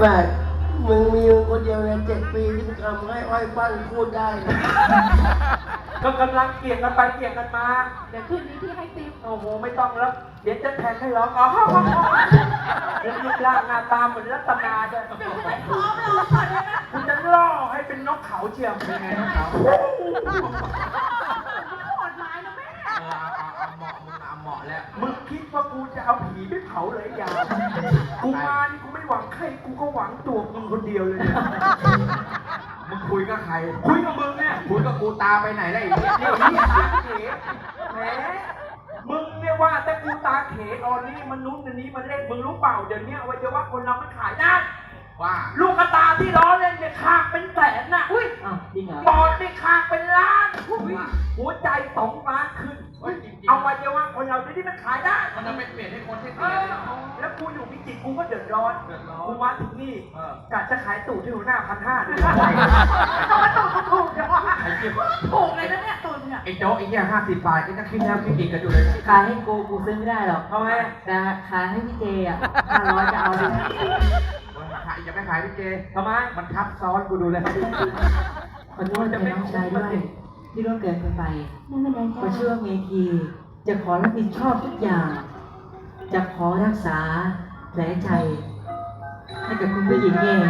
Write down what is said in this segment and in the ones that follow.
แม่มึงมีมึงคนเดียวในเจ็ดปีที่มึงทำให้อ้อยฟันพูดได้นะก็กำลังเกี่ยงกันไปเกี่ยงกันมา เดี๋ยวคืนนี้พี่ให้ติ๊บโอ้โหไม่ต้องแล้ว เดี๋ยวจะแทงให้ร้องอ๋อแล้วรูปร่างหน้าตาเหมือนรัตนาด้วยไม่พร้อมรอก่อนได้ไหมคุณจะล่อให้เป็นนกเขาเชียวเป็นไงนกเขาโหดร้ายนะแม่เออเอาเอาเอาเหมาะมึงเอาเหมาะแล้วมึงคิดว่ากูจะเอาผีไปเผาเลยยาวกูมานี่กูไม่ หวังใครกูก็หวังตัวมึงคนเดียวเลยเนี่ยมึงคุยกับใคร คุยกับมึงเนี่ย คุยกับกูตาไปไหนได้อีกเดี๋ยวนี้ตาเขแหมมึงเนี่ยว่าแต่กูตาเขตอนนี้มนุษย์อันนี้มันเล่นมึงรู้เปล่าเดี๋ยวนี้อวัยวะคนเรามันขายได้ว่าลูกกระตาที่ล้อเล่นเนี่ยคางเป็นแสนน่ะอุ้ยอ้าวจริงเหรอปอดนี่คางเป็นล้านอุ้ยหัวใจสองล้านขึ้นเฮ้ยจริงๆอวัยวะคนเราเดี๋ยวนี้มันขายได้มันจะไปเปลี่ยนให้คนที่เอเสียอเลยแล้ว เดือดร้อนเดือดร้อนกูมาถึงนี่เออ กะจะขายตูดที่หัวหน้าพันห้าด้วยทำไมถูกถูกเดี๋ยวว่าไอ้เจี๊ยบถูกเลยนะเนี่ยตูนเนี่ยไอ้โจ๊กไอ้เหี้ยห้าสิบบาทก็จะคิดแล้วคิดอีกกันอยู่เลยขายให้กูกูซื้อไม่ได้หรอกทำไมอะแต่ขายให้พี่เจอะห้าร้อยจะเอาดิขายจะไม่ขายพี่เจทำไมมันทับซ้อนกูดูเลยขอโทษจะเป็นน้องชายด้วยที่ร่วงเกินไปขอเชื่อว่าเมทีจะขอรับผิดชอบทุกอย่าง จะขอรักษา แผลใจ ให้กับคุณผู้หญิงเอง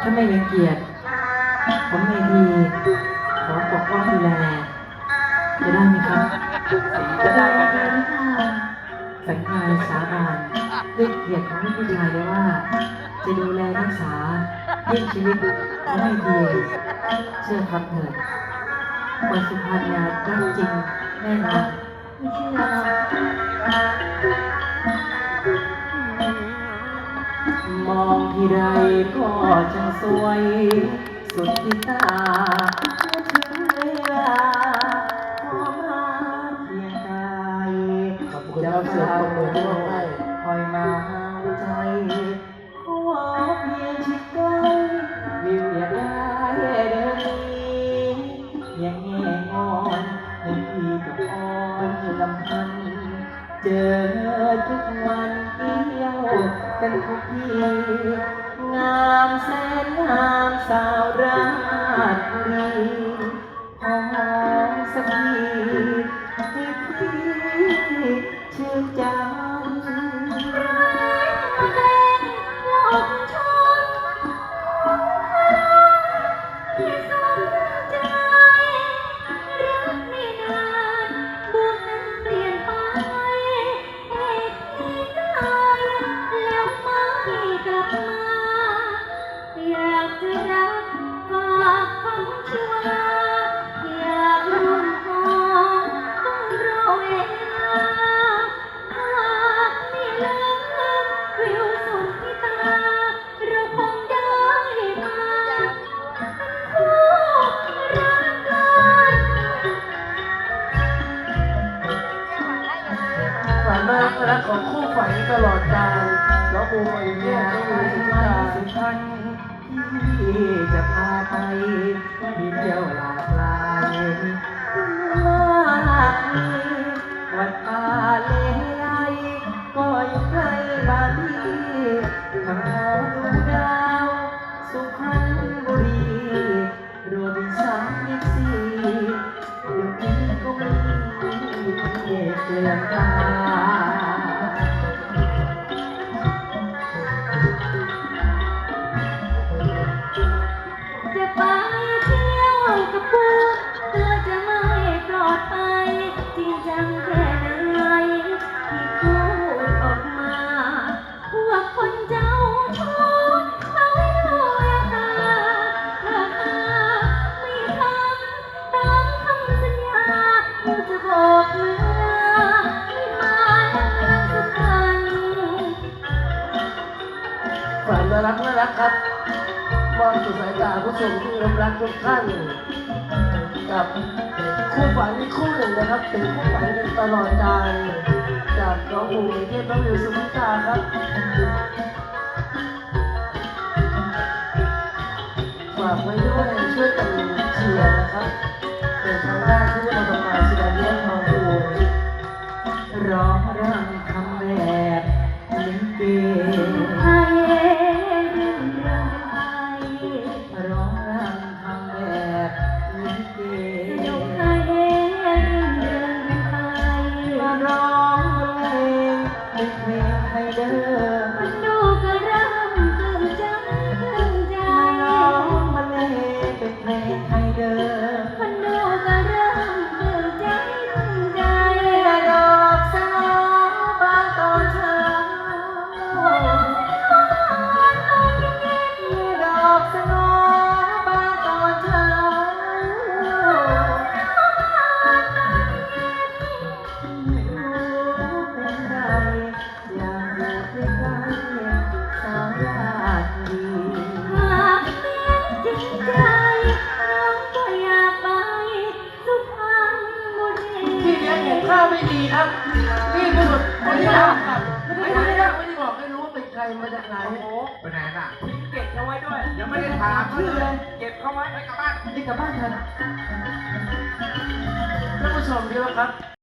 ถ้าไม่รังเกียจผมเมทีขอปกป้องดูแลจะได้ไหมครับจะได้กันนะสัญญาสาบานด้วยเกียรติของผู้ชายเลยว่า จะดูแลรักษายิ่งชีวิตไม่ดีเชื่อคำเถิดวันสุพรรณยารักจริงแน่นอนไม่เชื่อ ก็ช่างสวย สุดที่ตาเมื่อถึงเวลาพอมาเพียงกายขอบคุา ตลอดกาลน้องบูมอีกเนี่ยน้องบูมสุธิมาตาสุพรรณที่จะพาไปที่เที่ยวหลากหลายมากมีวัดป่าเลไลก็อยู่ใกล้บ้านพี่ถ้าขอดูดาวสุพรรณบุรีรบินสันบิ๊กซีเดี๋ยวนี้ก็มีเด็กเลื่อนกลา ครับ มองสู่สายตาผู้ชมที่รักทุกท่านกับคู่ฝันอีกคู่หนึ่งนะครับเป็นคู่ฝันกันตลอดกาลจากน้องบูมเทพน้องวิวสุธิตาครับฝากไว้ด้วยช่วยกันเชียร์นะครับเป็นครั้งแรกที่เราทำงาน Thank you. ครับพี่พูดไม่ได้ครับไม่ได้ไม่ไม่ได้บอกให้รู้ว่าเป็นใครมาจากไหน โอ้โหไปไหนน่ะทิ้งเก็บเขาไว้ด้วยยังไม่ได้ถามชื่อเลย เก็บเขาไว้ไปกลับบ้าน นี่กลับบ้านเถอะท่านผู้ชมที่รักครับ